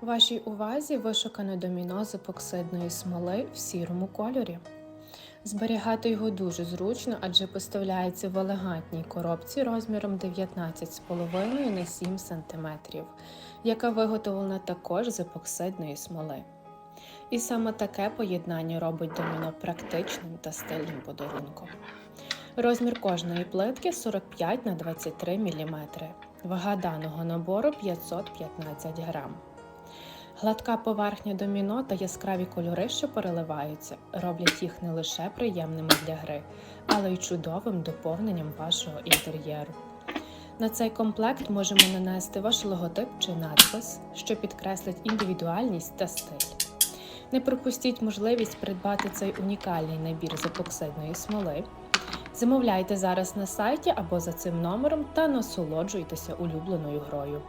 Вашій увазі вишукане доміно з епоксидної смоли в сірому кольорі. Зберігати його дуже зручно, адже поставляється в елегантній коробці розміром 19,5 на 7 см, яка виготовлена також з епоксидної смоли. І саме таке поєднання робить доміно практичним та стильним подарунком. Розмір кожної плитки 45 на 23 мм. Вага даного набору 515 грам. Гладка поверхня доміно та яскраві кольори, що переливаються, роблять їх не лише приємними для гри, але й чудовим доповненням вашого інтер'єру. На цей комплект можемо нанести ваш логотип чи надпис, що підкреслить індивідуальність та стиль. Не пропустіть можливість придбати цей унікальний набір з епоксидної смоли. Замовляйте зараз на сайті або за цим номером та насолоджуйтеся улюбленою грою.